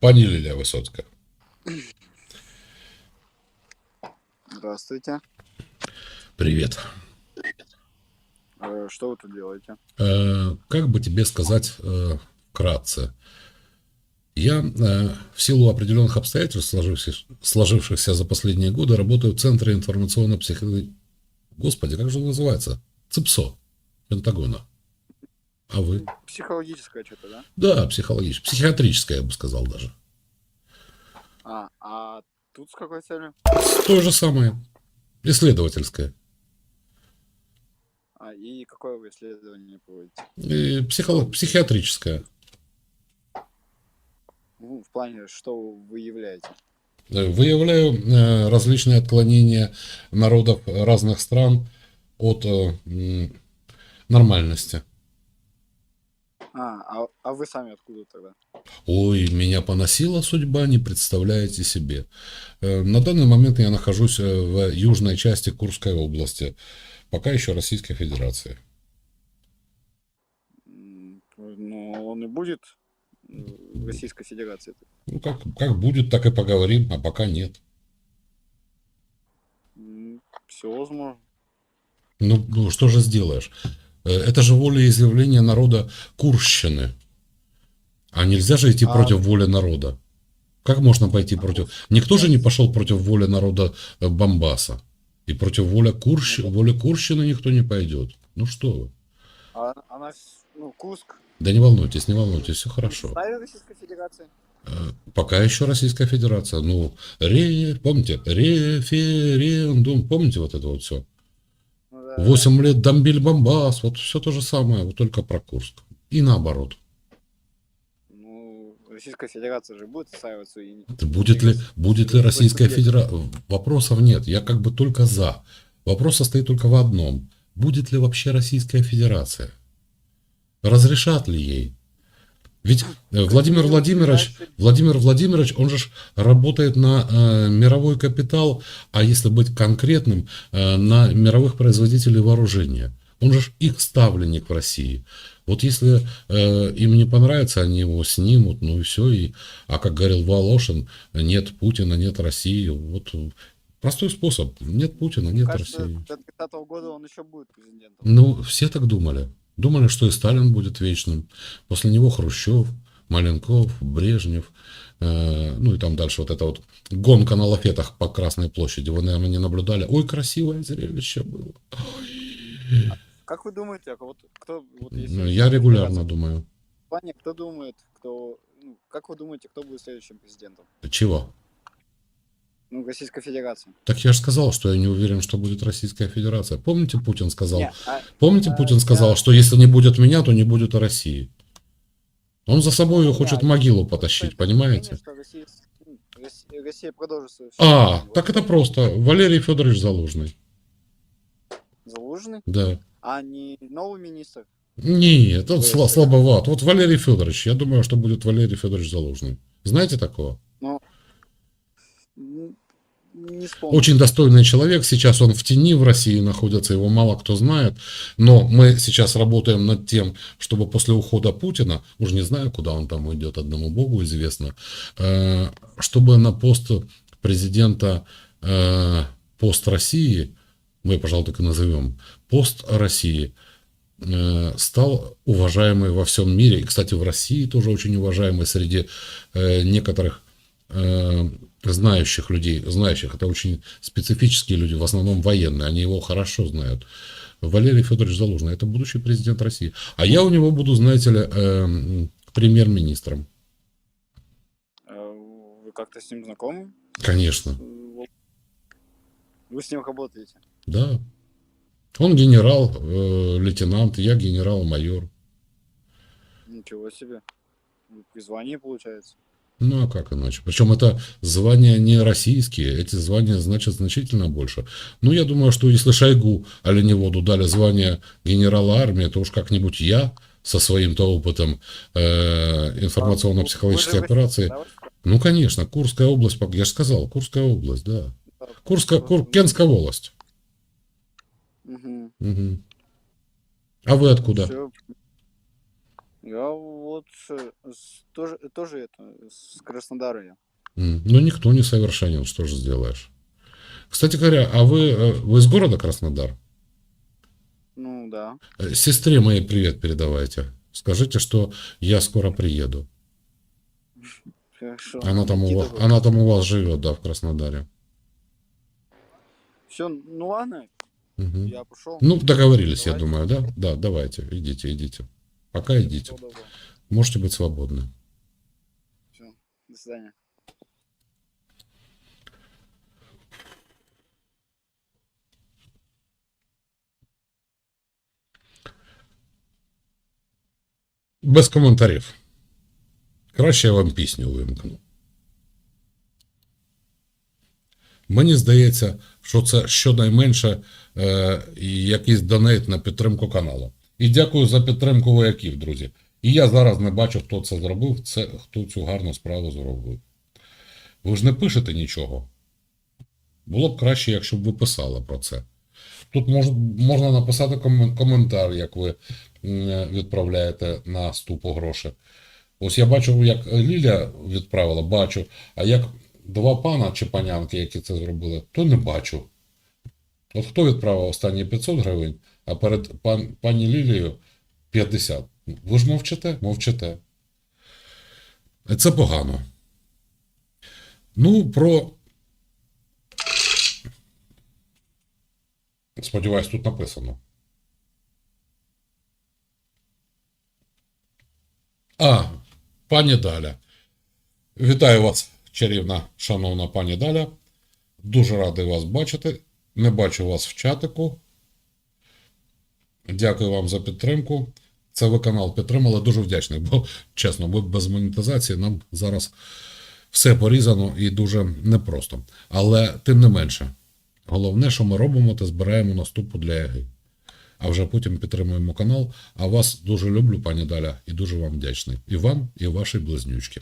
Пані Лілія Висоцька. Здравствуйте. Привет. Э, Что вы тут делаете? Э, Как бы тебе сказать э, вкратце? Я э, в силу определенных обстоятельств, сложившихся, сложившихся за последние годы, работаю в Центре информационно-психологии... Господи, как же он называется? ЦИПСО. Пентагона. А вы? Психологическое что-то, да? Да, психологическое. Психиатрическое, я бы сказал даже. А, а тут с какой целью? То же самое. Исследовательское. А, и какое вы исследование проводите? И психолог... Психиатрическое. Ну, в плане, что вы выявляете? Э, Выявляю э, различные отклонения народов разных стран от э, нормальности. А, а, а вы сами откуда тогда? Ой, меня поносила судьба, не представляете себе. Э, На данный момент я нахожусь э, в южной части Курской области, пока еще Российской Федерации. М, Ну, он и будет э, в Российской Федерации. Ну, как, как будет, так и поговорим, а пока нет. Все возможно. Ну, ну, что же сделаешь? Э, Это же волеизъявление народа Курщины. А нельзя же идти А- против воли народа. Как можно пойти А против... Никто же не пошел против воли народа э, Бомбаса. И против воли, Курщ... Воли Курщины никто не пойдет. Ну что вы. А она, ну, Курск, Да не волнуйтесь, не волнуйтесь, все хорошо. составе Российской Федерации? Э, Пока еще Российская Федерация. Ну, ре... помните, референдум, помните вот это вот все? Ну, да, да. Восемь лет Домбиль Бомбас, вот все то же самое, вот только про Курск. И наоборот. Ну, Российская Федерация же будет отстаиваться и... Это Будет ли, будет ли Российская Федерация? Вопросов нет. Я как бы только за. Вопрос состоит только в одном. Будет ли вообще Российская Федерация? Разрешат ли ей? Ведь э, Владимир Владимирович, Владимир Владимирович, он же работает на э, мировой капитал, а если быть конкретным, э, на мировых производителей вооружения. Он же их ставленник в России. Вот если э, им не понравится, они его снимут, ну и все. И, а как говорил Волошин, нет Путина, нет России. Вот э, простой способ. Нет Путина, нет Кажется, России. до 30 года он еще будет президентом. Ну, все так думали. Думали, что и Сталин будет вечным. После него Хрущев, Маленков, Брежнев. э, ну и там дальше вот эта вот гонка на лафетах по Красной площади. Вы, наверное, не наблюдали. Ой, красивое зрелище было. Ой. Как вы думаете, а вот кто... Вот если Ну, Я регулярно думаю. В плане, кто думает, кто... ну, как вы думаете, кто будет следующим президентом? Чего? Ну, Российской Федерации. Так я же сказал, что я не уверен, что будет Российская Федерация. Помните, Путин сказал? Не, а- Помните, а, Путин сказал, я- что если не будет меня, то не будет и России. Он за собой ее Да, хочет я- могилу потащить, понимаете? Россия, ну, Россия, продолжит свою А, так это просто. Валерий Федорович Залужный. Залужный, Да. а не новый министр. Нет, сла- есть- слабоват. Вот Валерий Федорович, я думаю, что будет Валерий Федорович Залужный. Знаете такого? Вспомню. Очень достойный человек. Сейчас он в тени в России находится, его мало кто знает. Но мы сейчас работаем над тем, чтобы после ухода Путина, уж не знаю, куда он там уйдет, одному Богу известно, э, чтобы на пост президента, э, пост России, мы, пожалуй, так и назовем, пост России, э, стал уважаемый во всем мире. И, кстати, в России тоже очень уважаемый среди некоторых знающих людей, знающих, это очень специфические люди, в основном военные, они его хорошо знают. Валерий Федорович Залужный, это будущий президент России. А я у него буду, знаете ли, эм, премьер-министром. Э, Вы как-то с ним знакомы? Конечно, Э. Вы с ним работаете? да. Он генерал, э, лейтенант, я генерал-майор. Ничего себе. Призвание получается. Ну а как иначе? Причем это звания не российские, эти звания значат значительно больше. Ну я думаю, что если Шойгу Оленеводу дали звание генерала армии, то уж как-нибудь я со своим-то опытом э, информационно-психологической операции. Ну конечно, Курская область, я же сказал, Курская область, да. Курская, Кур, Кенская. Мгм. Мгм. А вы откуда? Всё. Я вот э, тоже, тоже это, с Краснодара я. Ну, никто не совершенен, что же сделаешь. Кстати говоря, а вы, э, вы из города Краснодар? Ну да. Э, Сестре моей привет передавайте. Скажите, что я скоро приеду. Хорошо. Она там у вас, она там у вас живет, да, в Краснодаре. Все, ну ладно, Мгм. я пошел. Ну, договорились, я Давайте. думаю, да? Да, давайте, идите, идите. Пока идите. Всего доброго. Можете быть свободны. Всё, До свидания. Без коментарів. Краще я вам пісню вимкну. Мені здається, що це щонайменше е, якийсь донейт на підтримку каналу. І дякую за підтримку вояків, друзі. І я зараз не бачу, хто це зробив, це хто цю гарну справу зробив. Ви ж не пишете нічого. Було б краще, якщо б ви писали про це. Тут мож, можна написати комен- коментар, як ви відправляєте на ступу гроші. Ось я бачу, як Ліля відправила, бачу, а як два пана чи панянки, які це зробили, то не бачу. От хто відправив останні 500 гривень, а перед пан, пані Лілією 50. Ви ж мовчите? Мовчите. Це погано. Ну, про. Сподіваюсь, тут написано. А, пані Даля. Вітаю вас, чарівна, шановна пані Даля. Дуже радий вас бачити. Не бачу вас в чатику. Дякую вам за підтримку. Це ви канал підтримали. Дуже вдячний, бо чесно, бо без монетизації нам зараз все порізано і дуже непросто. Але тим не менше, головне, що ми робимо, це збираємо наступу для ЕГИ. А вже потім підтримуємо канал. А вас дуже люблю, пані Даля, і дуже вам вдячний. І вам, і вашій близнючки.